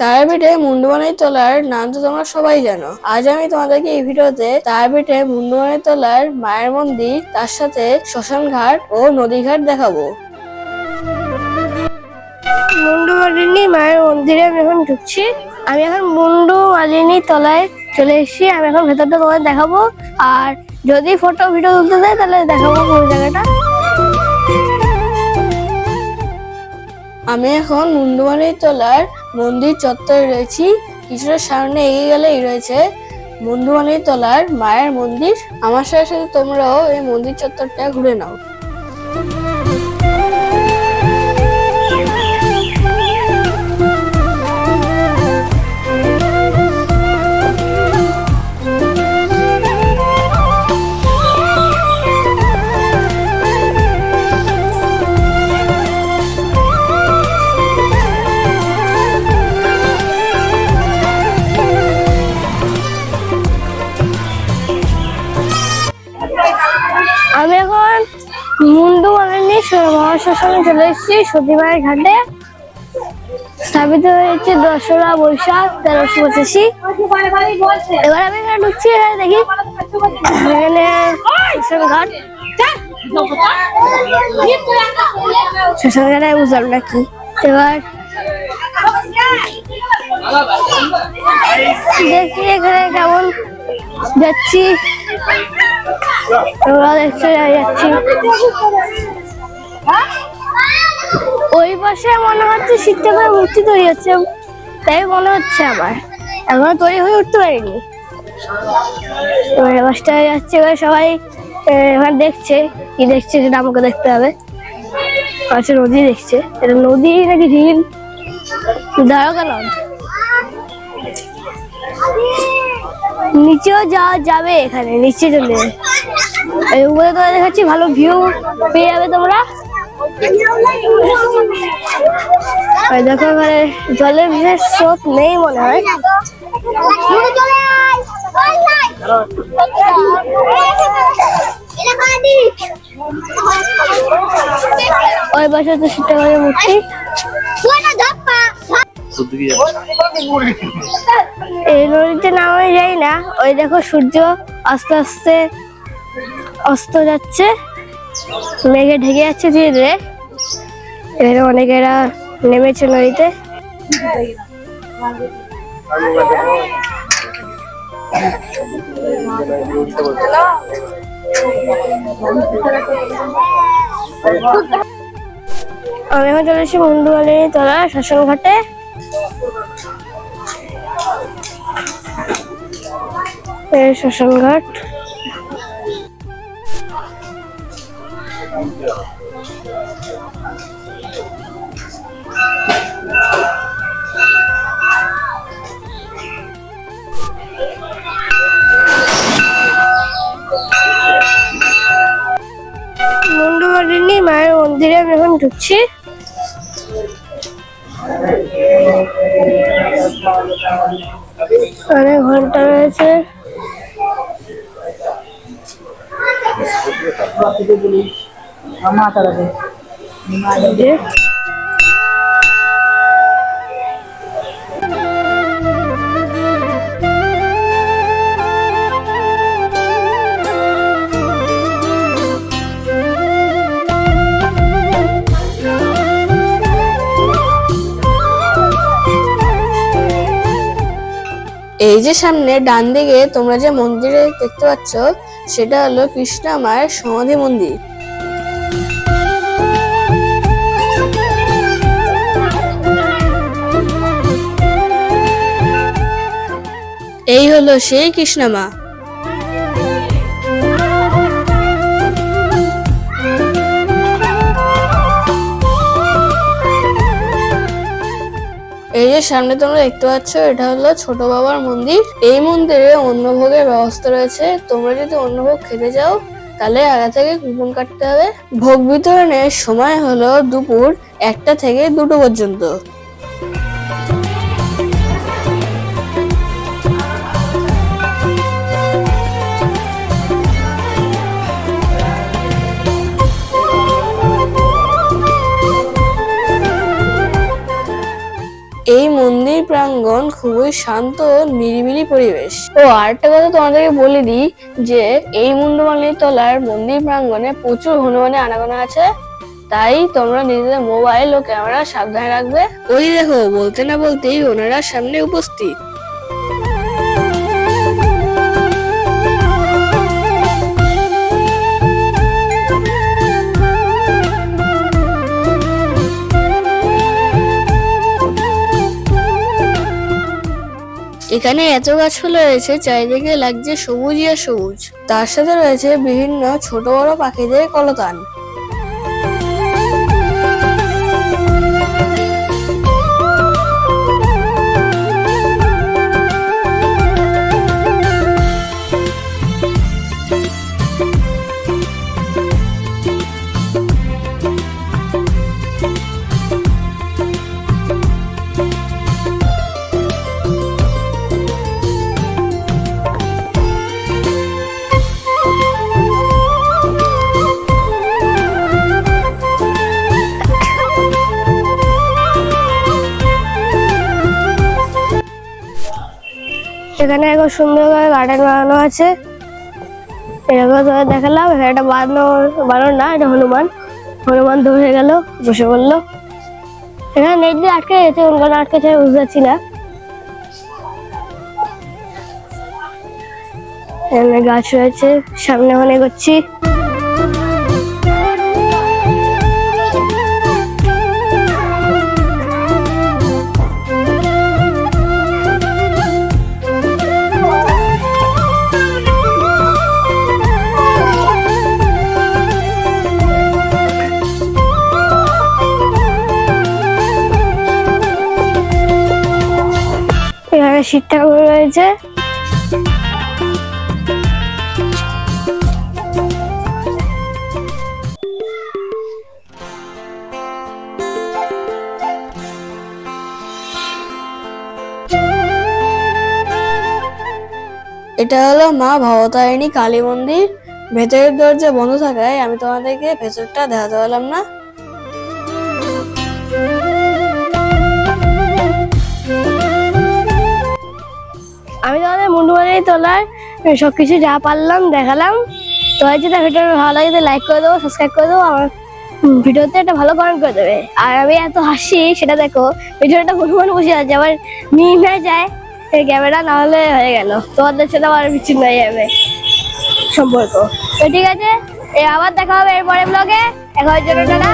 তারাপীঠে মুন্ডুমানের তলার নাম তো তোমরা সবাই জানো। আজ আমি তোমাদেরকে এই ভিডিওতে তারাপীঠে মুন্ডুমানের তলার মায়ের মন্দির, তার সাথে শ্মশান ঘাট ও নদী ঘাট দেখাবো। মুন্ডু মালিনী মায়ের মন্দিরে আমি এখন ঢুকছি। আমি এখন মুন্ডু মালিনী তলায় চলে এসেছি, আমি এখন ভেতরটা তোমাদের দেখাবো। আর যদি ফটো ভিডিও তুলতে দেয় তাহলে দেখাবো পুরো জায়গাটা। আমি এখন মুন্ডুমানি তলার মন্দির চত্বরে রয়েছি। কিছুটা সামনে এগিয়ে গেলেই রয়েছে মুন্ডুমানি তলার মায়ের মন্দির। আমার সাথে সাথে তোমরাও এই মন্দির চত্বরটা ঘুরে নাও। মহাশ্মশানে চলে এসেছি সতীমায়ের ঘাটে। স্থাপিত হয়েছে দশরা বৈশাখ তেরোশো পঁচাশি। এবার আমি এখানে ঢুকছি, এখানে দেখি। এখানে ঘাট। শ্মশান ঘাটে বুঝলাম না কি। এবার দেখি এখানে কেমন যাচ্ছি। যাচ্ছি। ওই পাশে মনে হচ্ছে শীতটা করে মূর্তি তৈরি হচ্ছে, তাই মনে হচ্ছে আমার। এখনও তৈরি হয়ে উঠতে পারিনি। এবার বাসটা যাচ্ছে, এবার সবাই এখানে দেখছে, কি দেখছে সেটা আমাকে দেখতে হবে। আচ্ছা নদী দেখছে, এটা নদী নাকি ঝিল দ্বারকা নদ নিচেও যাওয়া যাবে এখানে, নিচে চলে উপরে তোমাদের দেখাচ্ছি ভালো ভিউ পেয়ে যাবে তোমরা। আর দেখো এখানে জলের বিশেষ স্রোত নেই মনে হয়। ওই পাশে তো সীতামায়ের মূর্তি। এই নদীতে নামে যাই না, ওই দেখো সূর্য আস্তে আস্তে অস্ত যাচ্ছে। মেঘে ঢেকে যাচ্ছে ধীরে ধীরে। এখানে অনেকেরা নেমেছে নদীতে। আমি এখন চলে এসেছি মুন্ডুমালিনী তলা শ্মশান ঘাটে। শ্মশান ঘাট। মন্দিরে আমি এখন ঢুকছি। অনেক ঘণ্টা রয়েছে। যে। এই যে সামনে ডান দিকে তোমরা যে মন্দিরে দেখতে পাচ্ছ, সেটা হলো কৃষ্ণা মায়ের সমাধি মন্দির। এই হলো সেই কৃষ্ণা মা। এই যে সামনে তোমরা দেখতে পাচ্ছ, এটা হলো ছোট বাবার মন্দির। এই মন্দিরে অন্নভোগের ব্যবস্থা রয়েছে। তোমরা যদি অন্নভোগ খেতে যাও তাহলে আগে থেকে কুপন কাটতে হবে। ভোগ বিতরণের সময় হলো দুপুর একটা থেকে দুটো পর্যন্ত। প্রাঙ্গণ খুবই শান্ত নিরিবিলি পরিবেশ। ও, আরেকটা কথা তোমাদেরকে বলে দিই যে, এই মুন্ডমালিনী তলার মন্দির প্রাঙ্গনে প্রচুর হনুমানের আনাগোনা আছে। তাই তোমরা নিজেদের মোবাইল ও ক্যামেরা সাবধানে রাখবে। ওই দেখো, বলতে না বলতেই ওনারা সামনে উপস্থিত। এখানে এত গাছপালা রয়েছে, চারিদিকে লাগছে সবুজ আর সবুজ। তার সাথে রয়েছে বিভিন্ন ছোট বড় পাখিদের কলতান। এখানে এক সুন্দর করে গার্ডেন বানানো আছে। এরকম ধরে দেখালাম, এখানে একটা বানানো বানানো না, এটা হনুমান। হনুমান ধরে গেল, বসে বলল এখানে নেট দিয়ে আটকে গেছে আটকে আছে বুঝতে পারছি না। গাছ রয়েছে, সামনে অনেক করছি শিব ঠাকুর রয়েছে। এটা হলো মা ভবতারিণী কালী মন্দির। ভেতরের দরজা বন্ধ থাকায় আমি তোমাদেরকে ভেতরটা দেখাতে পারলাম না। আমি তোমাদের মুন্ডুমারি তোলার সবকিছু যা পারলাম দেখালাম। তো যদি ভিডিও ভালো লাগে লাইক করে দেবো সাবস্ক্রাইব করে দেবো, আমার ভিডিওতে একটা ভালো কমেন্ট করে দেবে। আর আমি এত হাসি, সেটা দেখো, ভিডিওটা হনুমান বসে আছে, আবার নিয়ে না যায় ক্যামেরা না হলে হয়ে গেল। তোমাদের সাথে আবার বিচ্ছিন্ন হয়ে যাবে সম্পর্ক। তো ঠিক আছে আবার দেখা হবে এরপরে ব্লগে হওয়ার জন্য টাটা।